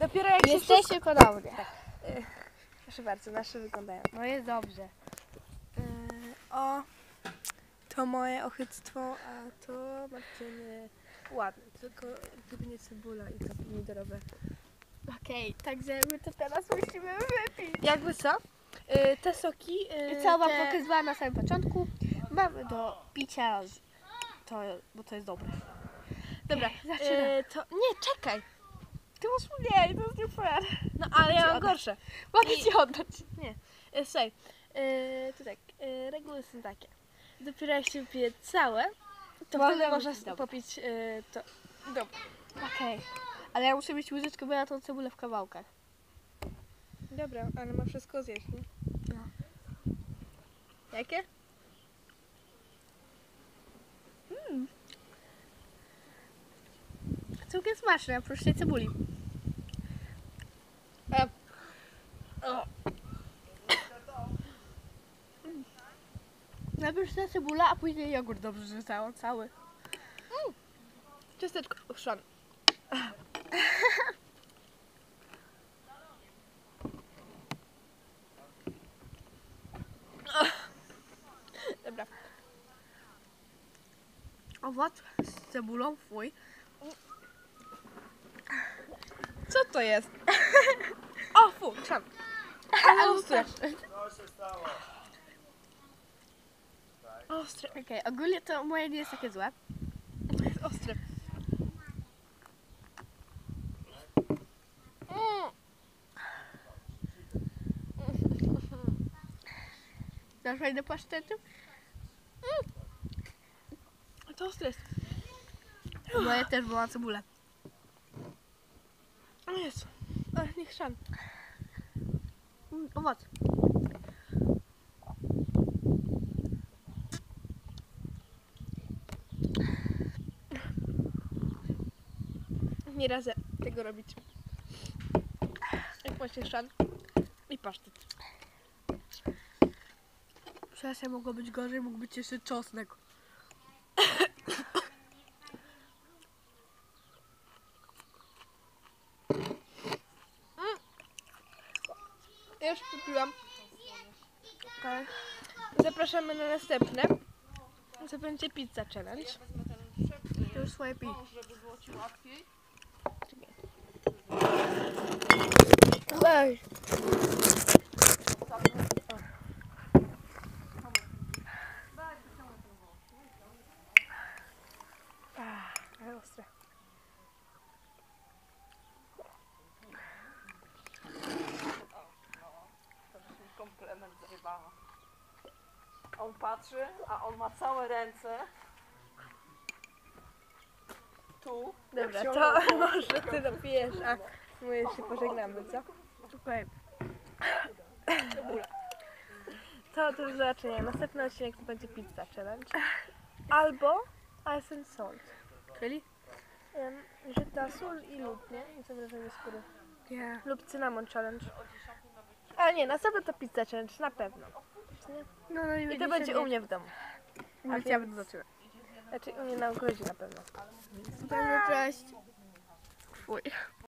Dopiero jak się wszystko... Jesteście ponownie. Proszę bardzo, nasze wyglądają. No jest dobrze. Yy, o, to moje ochyctwo, a to Martyny ładne, tylko gdyby nie cebula i to pomidorowe. Okej, także my to teraz musimy wypić. Jakby co? Yy, te soki, yy, I co wam te... pokazywałam na samym początku, mamy do picia, to, bo to jest dobre. Dobra, Zaczynam. yy, to... Nie, czekaj! Ty masz mniej, to jest nie fair. No ale ja mam gorsze. Mogę ci oddać. Yy, Słuchaj, yy, to tak, yy, reguły są takie. Dopiero jak się wypije całe, to Można wtedy wypić, można dobra. popić yy, to. Dobra. Okej. Ale ja muszę mieć łyżeczkę, bo ja tą cebulę w kawałkach. Dobra, ale ma wszystko zjeść, nie? No. Jakie? Całkiem smaczne, oprócz tej cebuli. E, o, Najpierw ta cebula, a później jogurt dobrze, że cały. cały. ciasteczko ochrzane. Dobra. Owoc z cebulą, fuj. Co to jest? O, fu, trzam. Ale ostre. Ostre, Okej, ogólnie to moje nie jest takie złe. jest ostre. Mm. Dasz fajne pasztety? To ostre jest. Moje też była cebulę. O Jezu. Chrzan. Mm, owoc. Nie radzę tego robić. Jak właśnie chrzan i pasztet. Przepraszam, mogło być gorzej, mógł być jeszcze czosnek. Ja już kupiłam. Okay. Zapraszamy na następne. To będzie pizza challenge. To już swoje. Ej. Ale ostre. On patrzy, a on ma całe ręce. Tu. Dobra, Jak to może ty dopijesz, a my się pożegnamy, co? Okej. To do zobaczenia. Następny odcinek to będzie pizza challenge. Albo ice and salt. Czyli? Um, żyta, sól i lód, nie? I zamrożenie skóry. Nie. Lub cynamon challenge. Ale nie, następny to pizza challenge, na pewno. No, no I to będzie u mnie w domu. A ja będę zobaczyła. Znaczy u mnie na ogrodzie na pewno. Pewno cześć. Fuj.